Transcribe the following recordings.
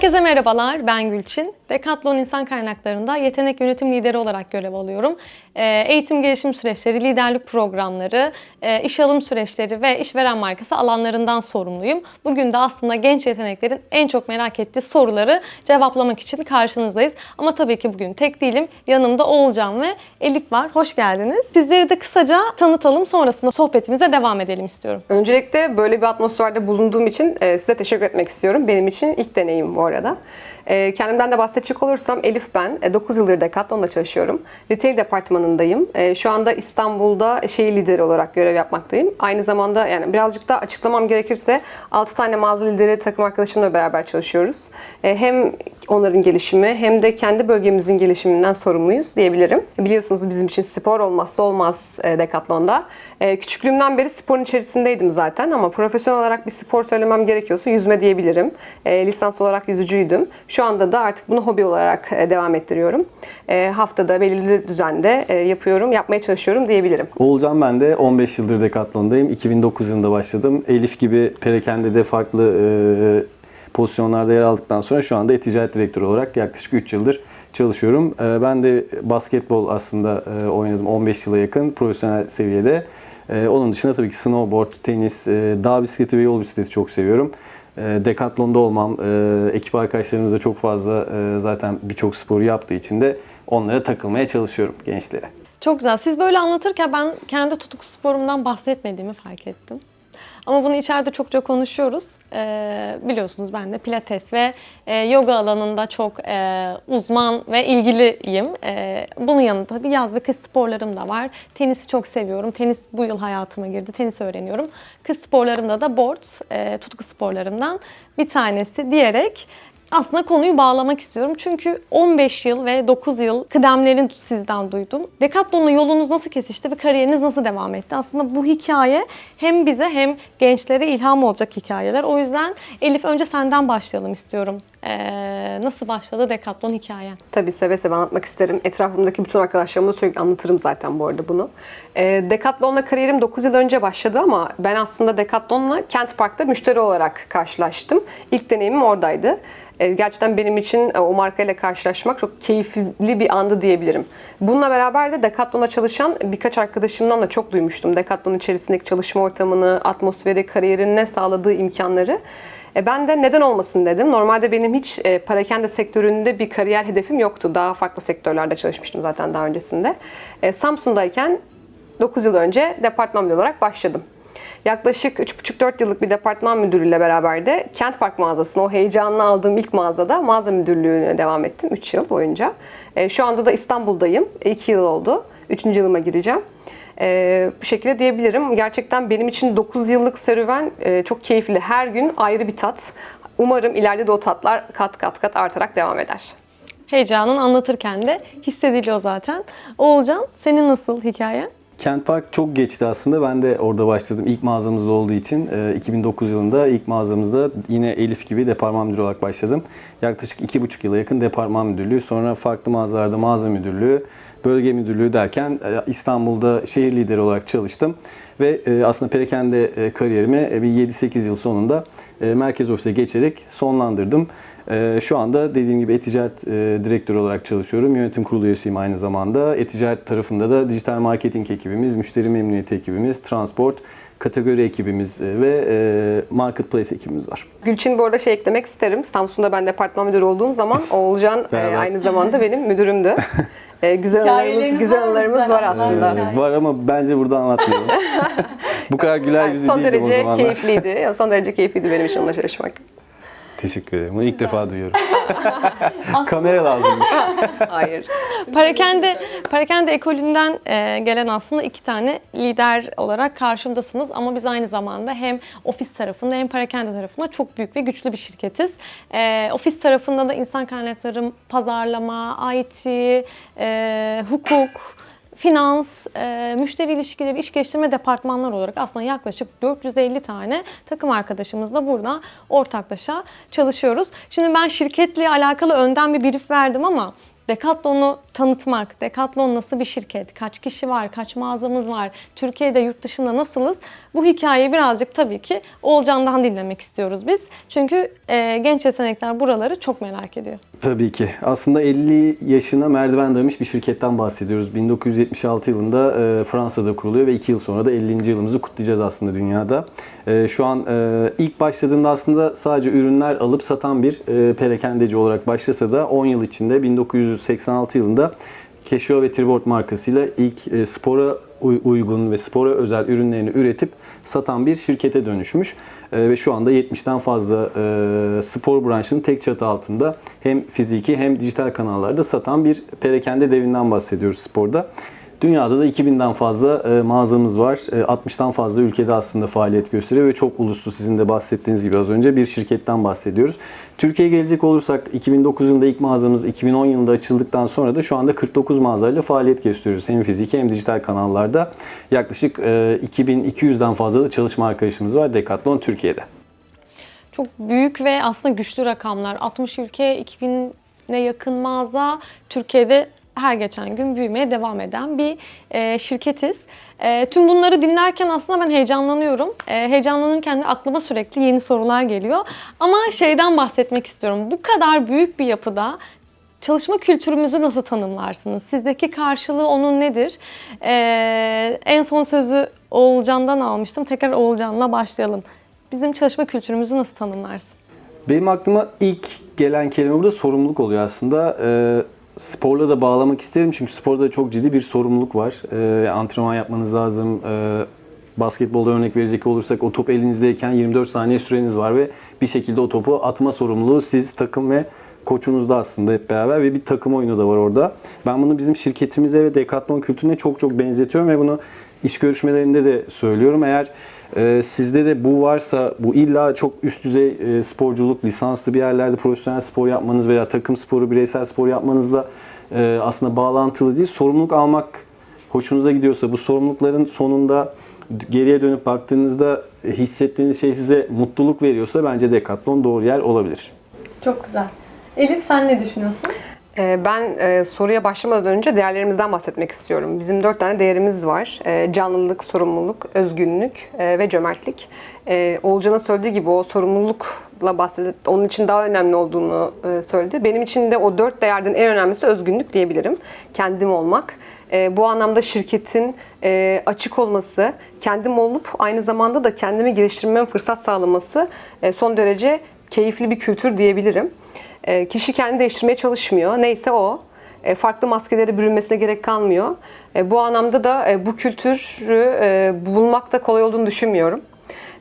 Herkese merhabalar, ben Gülçin. Decathlon İnsan Kaynakları'nda yetenek yönetim lideri olarak görev alıyorum. Ee, Eğitim gelişim süreçleri, liderlik programları, e, iş alım süreçleri ve işveren markası alanlarından sorumluyum. Bugün de aslında genç yeteneklerin en çok merak ettiği soruları cevaplamak için karşınızdayız. Ama tabii ki bugün tek değilim. Yanımda Oğulcan ve Elif var. Hoş geldiniz. Sizleri de kısaca tanıtalım. Sonrasında sohbetimize devam edelim istiyorum. Öncelikle böyle bir atmosferde bulunduğum için e, size teşekkür etmek istiyorum. Benim için ilk deneyim bu arada. E, Kendimden de bahsedecek olursam Elif ben. E, 9 yıldır Decathlon'da çalışıyorum. Retail departmanındayım. E, Şu anda İstanbul'da şehir lideri olarak görev yapmaktayım. Aynı zamanda yani birazcık da açıklamam gerekirse 6 tane mağaza lideri takım arkadaşımla beraber çalışıyoruz. E, Hem onların gelişimi hem de kendi bölgemizin gelişiminden sorumluyuz diyebilirim. Biliyorsunuz bizim için spor olmazsa olmaz e, Decathlon'da. E, Küçüklüğümden beri sporun içerisindeydim zaten ama profesyonel olarak bir spor söylemem gerekiyorsa yüzme diyebilirim. E, lisans olarak yüzücüydüm. Şu anda da artık bunu hobi olarak devam ettiriyorum. Haftada belirli düzende yapıyorum, yapmaya çalışıyorum diyebilirim. Oğulcan ben de 15 yıldır Decathlon'dayım. 2009 yılında başladım. Elif gibi perakende de farklı pozisyonlarda yer aldıktan sonra şu anda e-ticaret direktörü olarak yaklaşık 3 yıldır çalışıyorum. E, ben de basketbol aslında e, oynadım 15 yıla yakın profesyonel seviyede. E, onun dışında tabii ki snowboard, tenis, e, dağ bisikleti ve yol bisikleti çok seviyorum. E, Decathlon'da olmam, e, ekip arkadaşlarımız da çok fazla zaten birçok sporu yaptığı için de onlara takılmaya çalışıyorum gençlere. Çok güzel. Siz böyle anlatırken ben kendi tutku sporumdan bahsetmediğimi fark ettim. Ama bunu içeride çokça konuşuyoruz. Ee, biliyorsunuz ben de pilates ve e, yoga alanında çok e, uzman ve ilgiliyim. E, bunun yanında tabii yaz ve kış sporlarım da var. Tenisi çok seviyorum. Tenis bu yıl hayatıma girdi. Tenis öğreniyorum. Kış sporlarımda da board, e, tutku sporlarımdan bir tanesi diyerek aslında konuyu bağlamak istiyorum. Çünkü 15 yıl ve 9 yıl kıdemlerini sizden duydum. Decathlon'la yolunuz nasıl kesişti ve kariyeriniz nasıl devam etti? Aslında bu hikaye hem bize hem gençlere ilham olacak hikayeler. O yüzden Elif önce senden başlayalım istiyorum. Ee, nasıl başladı Decathlon hikayen? Tabii seve seve anlatmak isterim. Etrafımdaki bütün arkadaşlarıma da sürekli anlatırım zaten bu arada bunu. E, Decathlon'la kariyerim 9 yıl önce başladı ama ben aslında Decathlon'la Kent Park'ta müşteri olarak karşılaştım. İlk deneyimim oradaydı. E, gerçekten benim için e, o markayla karşılaşmak çok keyifli bir andı diyebilirim. Bununla beraber de Decathlon'da çalışan birkaç arkadaşımdan da çok duymuştum. Decathlon içerisindeki çalışma ortamını, atmosferi, kariyerin ne sağladığı imkanları. E, Ben de neden olmasın dedim. Normalde benim hiç e, parakende sektöründe bir kariyer hedefim yoktu. Daha farklı sektörlerde çalışmıştım zaten daha öncesinde. E, Samsun'dayken 9 yıl önce departman olarak başladım. Yaklaşık 3,5-4 yıllık bir departman müdürüyle beraber de Kent Park mağazasına, o heyecanlı aldığım ilk mağazada mağaza müdürlüğüne devam ettim 3 yıl boyunca. E, Şu anda da İstanbul'dayım. 2 yıl oldu. 3. yılıma gireceğim. E, bu şekilde diyebilirim. Gerçekten benim için 9 yıllık serüven e, çok keyifli. Her gün ayrı bir tat. Umarım ileride de o tatlar kat kat kat artarak devam eder. Heyecanın anlatırken de hissediliyor zaten. Oğulcan senin nasıl hikayen? Kent Park çok geçti aslında. Ben de orada başladım. İlk mağazamızda olduğu için e, 2009 yılında ilk mağazamızda yine Elif gibi departman müdürü olarak başladım. Yaklaşık iki buçuk yıla yakın departman müdürlüğü. Sonra farklı mağazalarda mağaza müdürlüğü, bölge müdürlüğü derken e, İstanbul'da şehir lideri olarak çalıştım. Ve e, aslında perakende e, kariyerimi bir 7-8 yıl sonunda merkez ofise geçerek sonlandırdım. Ee, Şu anda dediğim gibi e-ticaret e, direktörü olarak çalışıyorum. Yönetim kurulu üyesiyim aynı zamanda. E-ticaret tarafında da dijital marketing ekibimiz, müşteri memnuniyeti ekibimiz, transport, kategori ekibimiz e, ve e, marketplace ekibimiz var. Gülçin bu arada şey eklemek isterim. Samsun'da ben departman müdürü olduğum zaman Oğulcan aynı zamanda benim müdürümdü. E, güzel anılarımız, güzel anılarımız var aslında. Ee, var ama bence burada anlatmayalım. Bu kadar güler Yani yüzlü son değildim o derece zamanlar. keyifliydi. Son derece keyifliydi benim için onunla çalışmak. Teşekkür ederim. Bunu ilk defa duyuyorum. Kamera lazımmış. Hayır. Parakende, Parakende ekolünden e, gelen aslında iki tane lider olarak karşımdasınız. Ama biz aynı zamanda hem ofis tarafında hem Parakende tarafında çok büyük ve güçlü bir şirketiz. E, ofis tarafında da insan kaynakları, pazarlama, IT, e, hukuk, finans, e, müşteri ilişkileri, iş geliştirme departmanlar olarak aslında yaklaşık 450 tane takım arkadaşımızla burada ortaklaşa çalışıyoruz. Şimdi ben şirketle alakalı önden bir brief verdim ama Decathlon'u tanıtmak, Decathlon nasıl bir şirket, kaç kişi var, kaç mağazamız var, Türkiye'de, yurt dışında nasılız? Bu hikayeyi birazcık tabii ki Oğulcan'dan dinlemek istiyoruz biz. Çünkü e, genç yetenekler buraları çok merak ediyor. Tabii ki. Aslında 50 yaşına merdiven dayamış bir şirketten bahsediyoruz. 1976 yılında e, Fransa'da kuruluyor ve 2 yıl sonra da 50. yılımızı kutlayacağız aslında dünyada. E, şu an e, ilk başladığında aslında sadece ürünler alıp satan bir e, perakendeci olarak başlasa da 10 yıl içinde 1986 yılında Casio ve Tribord markasıyla ilk e, spora uygun ve spora özel ürünlerini üretip satan bir şirkete dönüşmüş. E, ve şu anda 70'ten fazla e, spor branşının tek çatı altında hem fiziki hem dijital kanallarda satan bir perakende devinden bahsediyoruz sporda. Dünyada da 2000'den fazla e, mağazamız var. E, 60'tan fazla ülkede aslında faaliyet gösteriyor ve çok uluslu sizin de bahsettiğiniz gibi az önce bir şirketten bahsediyoruz. Türkiye'ye gelecek olursak 2009 yılında ilk mağazamız 2010 yılında açıldıktan sonra da şu anda 49 mağazayla faaliyet gösteriyoruz. Hem fiziki hem dijital kanallarda. Yaklaşık e, 2200'den fazla da çalışma arkadaşımız var Decathlon Türkiye'de. Çok büyük ve aslında güçlü rakamlar. 60 ülke, 2000'e yakın mağaza. Türkiye'de her geçen gün büyümeye devam eden bir e, şirketiz. E, tüm bunları dinlerken aslında ben heyecanlanıyorum. E, heyecanlanırken de aklıma sürekli yeni sorular geliyor. Ama şeyden bahsetmek istiyorum. Bu kadar büyük bir yapıda çalışma kültürümüzü nasıl tanımlarsınız? Sizdeki karşılığı onun nedir? E, en son sözü Oğulcan'dan almıştım. Tekrar Oğulcan'la başlayalım. Bizim çalışma kültürümüzü nasıl tanımlarsın? Benim aklıma ilk gelen kelime burada sorumluluk oluyor aslında. Ee, sporla da bağlamak isterim çünkü sporda çok ciddi bir sorumluluk var. Ee, antrenman yapmanız lazım. Ee, basketbolda örnek verecek olursak o top elinizdeyken 24 saniye süreniz var ve bir şekilde o topu atma sorumluluğu siz, takım ve koçunuzda aslında hep beraber ve bir takım oyunu da var orada. Ben bunu bizim şirketimize ve Decathlon kültürüne çok çok benzetiyorum ve bunu iş görüşmelerinde de söylüyorum. Eğer e, sizde de bu varsa bu illa çok üst düzey e, sporculuk, lisanslı bir yerlerde profesyonel spor yapmanız veya takım sporu, bireysel spor yapmanızla e, aslında bağlantılı değil. Sorumluluk almak hoşunuza gidiyorsa bu sorumlulukların sonunda geriye dönüp baktığınızda hissettiğiniz şey size mutluluk veriyorsa bence Decathlon doğru yer olabilir. Çok güzel. Elif sen ne düşünüyorsun? Ee, Ben e, soruya başlamadan önce değerlerimizden bahsetmek istiyorum. Bizim dört tane değerimiz var. Ee, Canlılık, sorumluluk, özgünlük e, ve cömertlik. Ee, Oğulcan'a söylediği gibi o sorumlulukla bahsedip onun için daha önemli olduğunu e, söyledi. Benim için de o dört değerden en önemlisi özgünlük diyebilirim. Kendim olmak. Bu anlamda şirketin açık olması, kendim olup aynı zamanda da kendimi geliştirmeme fırsat sağlaması son derece keyifli bir kültür diyebilirim. E, Kişi kendini değiştirmeye çalışmıyor. Neyse o. E, Farklı maskelere bürünmesine gerek kalmıyor. E, Bu anlamda da bu kültürü e, bulmak da kolay olduğunu düşünmüyorum.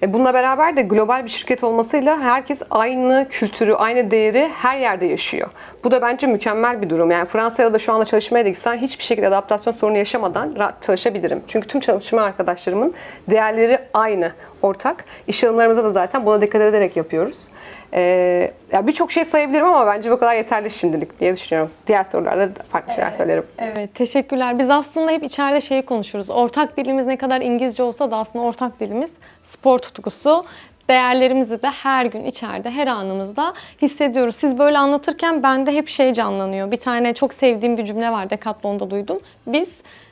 Bununla beraber de global bir şirket olmasıyla herkes aynı kültürü, aynı değeri her yerde yaşıyor. Bu da bence mükemmel bir durum. Yani Fransa'ya da şu anda çalışmaya da gitsen hiçbir şekilde adaptasyon sorunu yaşamadan rahat çalışabilirim. Çünkü tüm çalışma arkadaşlarımın değerleri aynı, ortak. İş alımlarımızda da zaten buna dikkat ederek yapıyoruz. Ee, ya birçok şey sayabilirim ama bence bu kadar yeterli şimdilik diye düşünüyorum. Diğer sorularda da farklı şeyler söylerim. Evet, teşekkürler. Biz aslında hep içeride şeyi konuşuruz. Ortak dilimiz ne kadar İngilizce olsa da aslında ortak dilimiz spor tutkusu. Değerlerimizi de her gün içeride, her anımızda hissediyoruz. Siz böyle anlatırken bende hep şey canlanıyor. Bir tane çok sevdiğim bir cümle var, Decathlon'da duydum. Biz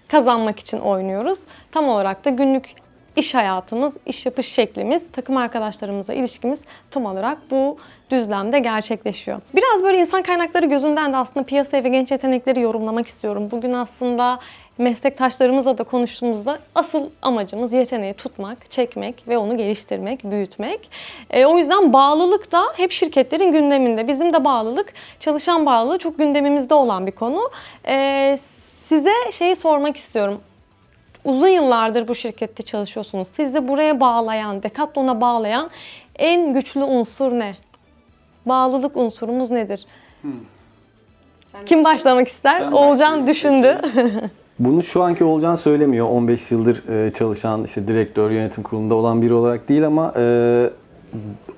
kazanmak için oynuyoruz. Tam olarak da günlük iş hayatımız, iş yapış şeklimiz, takım arkadaşlarımızla ilişkimiz tam olarak bu düzlemde gerçekleşiyor. Biraz böyle insan kaynakları gözünden de aslında piyasaya ve genç yetenekleri yorumlamak istiyorum. Bugün aslında meslektaşlarımızla da konuştuğumuzda asıl amacımız yeteneği tutmak, çekmek ve onu geliştirmek, büyütmek. E, o yüzden bağlılık da hep şirketlerin gündeminde. Bizim de bağlılık, çalışan bağlılığı çok gündemimizde olan bir konu. E, size şeyi sormak istiyorum. Uzun yıllardır bu şirkette çalışıyorsunuz. Sizi buraya bağlayan, Decathlon'a bağlayan en güçlü unsur ne? Bağlılık unsurumuz nedir? Kim başlamak ister? Ben Oğulcan başlayayım. düşündü. Bunu şu anki Olcan söylemiyor. 15 yıldır e, çalışan, işte direktör, yönetim kurulunda olan biri olarak değil ama e,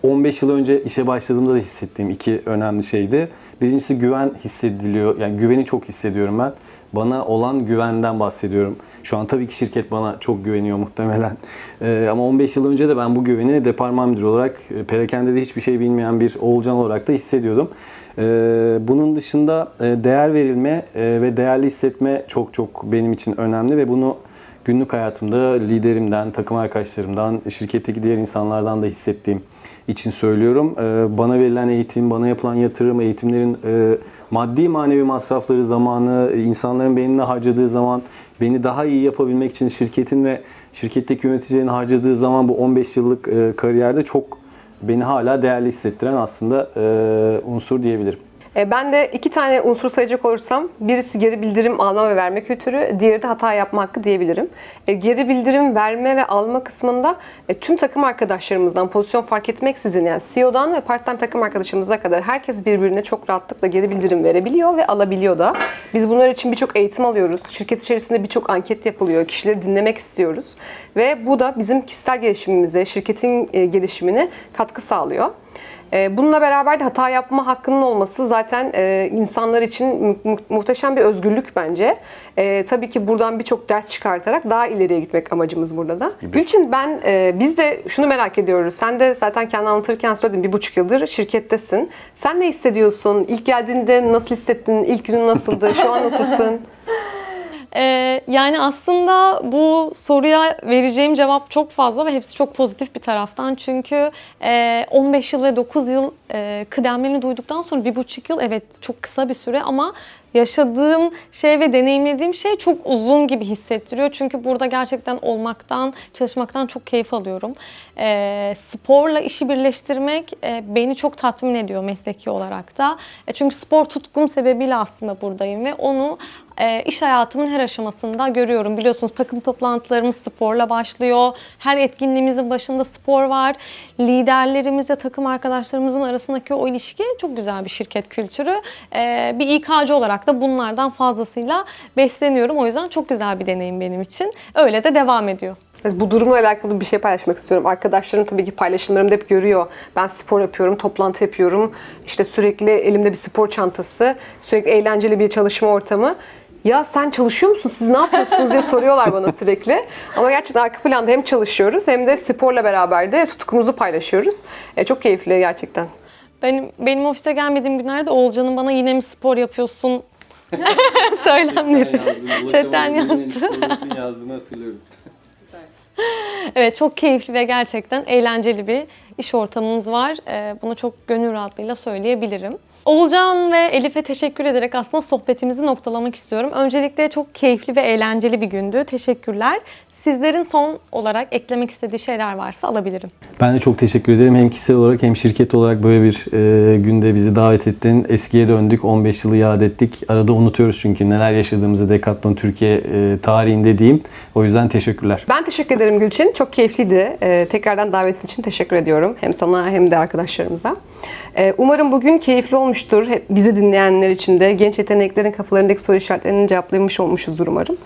15 yıl önce işe başladığımda da hissettiğim iki önemli şeydi. Birincisi güven hissediliyor. Yani güveni çok hissediyorum ben. bana olan güvenden bahsediyorum. Şu an tabii ki şirket bana çok güveniyor muhtemelen. Ee, ama 15 yıl önce de ben bu güveni departman müdürü olarak, e, perakende de hiçbir şey bilmeyen bir Oğulcan olarak da hissediyordum. Ee, bunun dışında e, değer verilme e, ve değerli hissetme çok çok benim için önemli ve bunu günlük hayatımda liderimden, takım arkadaşlarımdan, şirketteki diğer insanlardan da hissettiğim için söylüyorum. Ee, Bana verilen eğitim, bana yapılan yatırım, eğitimlerin e, maddi manevi masrafları zamanı, insanların benimle harcadığı zaman, beni daha iyi yapabilmek için şirketin ve şirketteki yöneticilerin harcadığı zaman bu 15 yıllık e, kariyerde çok beni hala değerli hissettiren aslında e, unsur diyebilirim. E, Ben de iki tane unsur sayacak olursam birisi geri bildirim alma ve verme kültürü, diğeri de hata yapma hakkı diyebilirim. E, Geri bildirim verme ve alma kısmında e, tüm takım arkadaşlarımızdan pozisyon fark etmeksizin yani CEO'dan ve part-time takım arkadaşımıza kadar herkes birbirine çok rahatlıkla geri bildirim verebiliyor ve alabiliyor da. Biz bunlar için birçok eğitim alıyoruz. Şirket içerisinde birçok anket yapılıyor. Kişileri dinlemek istiyoruz. Ve bu da bizim kişisel gelişimimize, şirketin gelişimine katkı sağlıyor. E, Bununla beraber de hata yapma hakkının olması zaten e, insanlar için mu- mu- muhteşem bir özgürlük bence. E, tabii ki buradan birçok ders çıkartarak daha ileriye gitmek amacımız burada da. Gülçin ben e, biz de şunu merak ediyoruz. Sen de zaten kendi anlatırken söyledin bir buçuk yıldır şirkettesin. Sen ne hissediyorsun? İlk geldiğinde nasıl hissettin? İlk günün nasıldı? Şu an nasılsın? Ee, yani aslında bu soruya vereceğim cevap çok fazla ve hepsi çok pozitif bir taraftan. Çünkü e, 15 yıl ve 9 yıl e, kıdemlerini duyduktan sonra bir buçuk yıl evet çok kısa bir süre ama yaşadığım şey ve deneyimlediğim şey çok uzun gibi hissettiriyor. Çünkü burada gerçekten olmaktan, çalışmaktan çok keyif alıyorum. E, sporla işi birleştirmek e, beni çok tatmin ediyor mesleki olarak da. E, çünkü spor tutkum sebebiyle aslında buradayım ve onu e, iş hayatımın her aşamasında görüyorum. Biliyorsunuz takım toplantılarımız sporla başlıyor. Her etkinliğimizin başında spor var. Liderlerimizle takım arkadaşlarımızın arasındaki o ilişki çok güzel bir şirket kültürü. E, bir İK'cı olarak da bunlardan fazlasıyla besleniyorum. O yüzden çok güzel bir deneyim benim için. Öyle de devam ediyor. Bu durumla alakalı bir şey paylaşmak istiyorum. Arkadaşlarım tabii ki paylaşımlarımda hep görüyor. Ben spor yapıyorum, toplantı yapıyorum. İşte sürekli elimde bir spor çantası, sürekli eğlenceli bir çalışma ortamı. Ya sen çalışıyor musun? Siz ne yapıyorsunuz diye soruyorlar bana sürekli. Ama gerçekten arka planda hem çalışıyoruz hem de sporla beraber de tutkumuzu paylaşıyoruz. E, çok keyifli gerçekten. Benim benim ofise gelmediğim günlerde Oğulcan'ın bana yine mi spor yapıyorsun söylemleri. Chatten yazdı. yazdığını hatırlıyorum. Evet çok keyifli ve gerçekten eğlenceli bir iş ortamımız var. Ee, Bunu çok gönül rahatlığıyla söyleyebilirim. Oğulcan ve Elif'e teşekkür ederek aslında sohbetimizi noktalamak istiyorum. Öncelikle çok keyifli ve eğlenceli bir gündü. Teşekkürler. Sizlerin son olarak eklemek istediği şeyler varsa alabilirim. Ben de çok teşekkür ederim. Hem kişisel olarak hem şirket olarak böyle bir e, günde bizi davet ettin. Eskiye döndük. 15 yılı yad ettik. Arada unutuyoruz çünkü neler yaşadığımızı Decathlon Türkiye e, tarihinde diyeyim. O yüzden teşekkürler. Ben teşekkür ederim Gülçin. Çok keyifliydi. Ee, tekrardan davetin için teşekkür ediyorum. Hem sana hem de arkadaşlarımıza. Ee, umarım bugün keyifli olmuştur. Hep bizi dinleyenler için de genç yeteneklerin kafalarındaki soru işaretlerini cevaplamış olmuşuzdur umarım.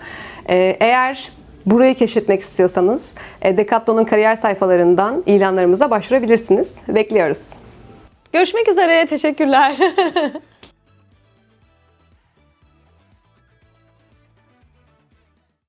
Ee, eğer burayı keşfetmek istiyorsanız e, Decathlon'un kariyer sayfalarından ilanlarımıza başvurabilirsiniz. Bekliyoruz. Görüşmek üzere. Teşekkürler.